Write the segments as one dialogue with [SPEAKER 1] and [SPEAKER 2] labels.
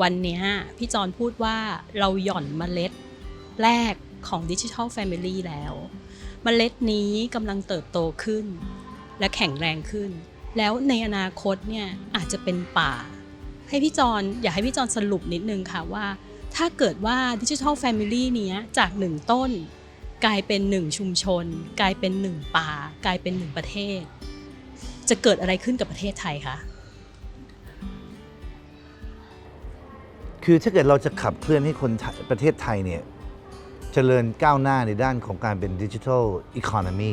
[SPEAKER 1] วันนี้พี่จอนพูดว่าเราหย่อนเมล็ดแรกของ Digital Family แล้ว เมล็ดนี้กำลังเติบโตขึ้น และแข็งแรงขึ้น แล้วในอนาคตเนี่ยอาจจะเป็นป่า ให้พี่จอนอยากให้พี่จอนสรุปนิดนึงค่ะว่า ถ้าเกิดว่า Digital Family เนี้ยจากหนึ่งต้น กลายเป็นหนึ่งชุมชน กลายเป็นหนึ่งป่า กลายเป็นหนึ่งประเทศ จะเกิดอะไรขึ้นกับประเทศไทยคะ
[SPEAKER 2] คือถ้าเกิดเราจะขับเคลื่อนให้คนไทยประเทศไทยเนี่ยเจริญก้าวหน้าในด้านของการเป็นดิจิทัลอีโคโนมี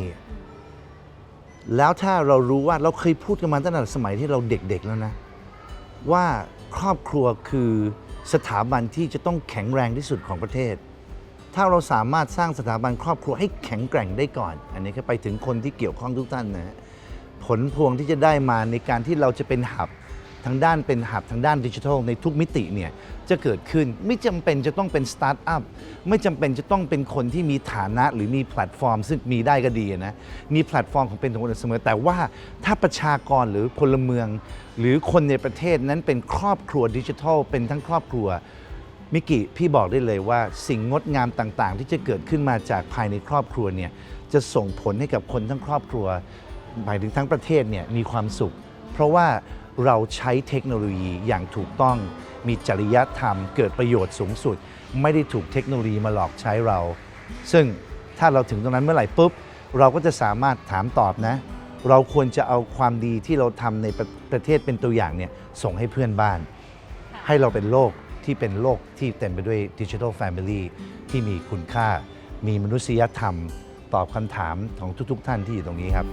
[SPEAKER 2] แล้วถ้าเรารู้ว่าเราเคยพูดกันมาตั้งแต่สมัยที่เราเด็กๆแล้วนะ ว่าครอบครัวคือสถาบันที่จะต้องแข็งแรงที่สุดของประเทศ ถ้าเราสามารถสร้างสถาบันครอบครัวให้แข็งแกร่งได้ก่อน อันนี้ก็ไปถึงคนที่เกี่ยวข้องทุกท่านนะฮะผลพวงที่จะได้มาในการที่เราจะเป็นหับ ทางด้านเป็นหับทางด้านดิจิทัลในทุกมิติเนี่ยจะเกิดขึ้นไม่จำเป็นจะต้องเป็นสตาร์ทอัพไม่จำเป็นจะต้องเป็นคนที่มีฐานะหรือมีแพลตฟอร์ม ซึ่งมีได้ก็ดีนะมีแพลตฟอร์มของเป็นของคนอื่นเสมอ แต่ว่าถ้าประชากรหรือพลเมือง หรือคนในประเทศนั้นเป็นครอบครัวดิจิทัล เป็นทั้งครอบครัวมิกิพี่บอกได้เลยว่าสิ่งงดงามต่างๆ ที่จะเกิดขึ้นมาจากภายในครอบครัวเนี่ยจะส่งผลให้กับคนทั้งครอบครัวหมายถึงทั้งประเทศเนี่ยมีความสุข เพราะว่า เราใช้เทคโนโลยีอย่างถูกต้อง มีจริยธรรม เกิดประโยชน์สูงสุด ไม่ได้ถูกเทคโนโลยีมาหลอกใช้เรา ซึ่งถ้าเราถึงตรงนั้นเมื่อไหร่ปุ๊บ เราก็จะสามารถถามตอบนะ เราควรจะเอาความดีที่เราทำในประประเทศเป็นตัวอย่างเนี่ยส่งให้เพื่อนบ้าน ให้เราเป็นโลกที่เป็นโลกที่เต็มไปด้วยดิจิทัลแฟมิลี่ที่มีคุณค่า มีมนุษยธรรม ตอบคำถามของทุกๆ ท่านที่อยู่ตรงนี้ครับ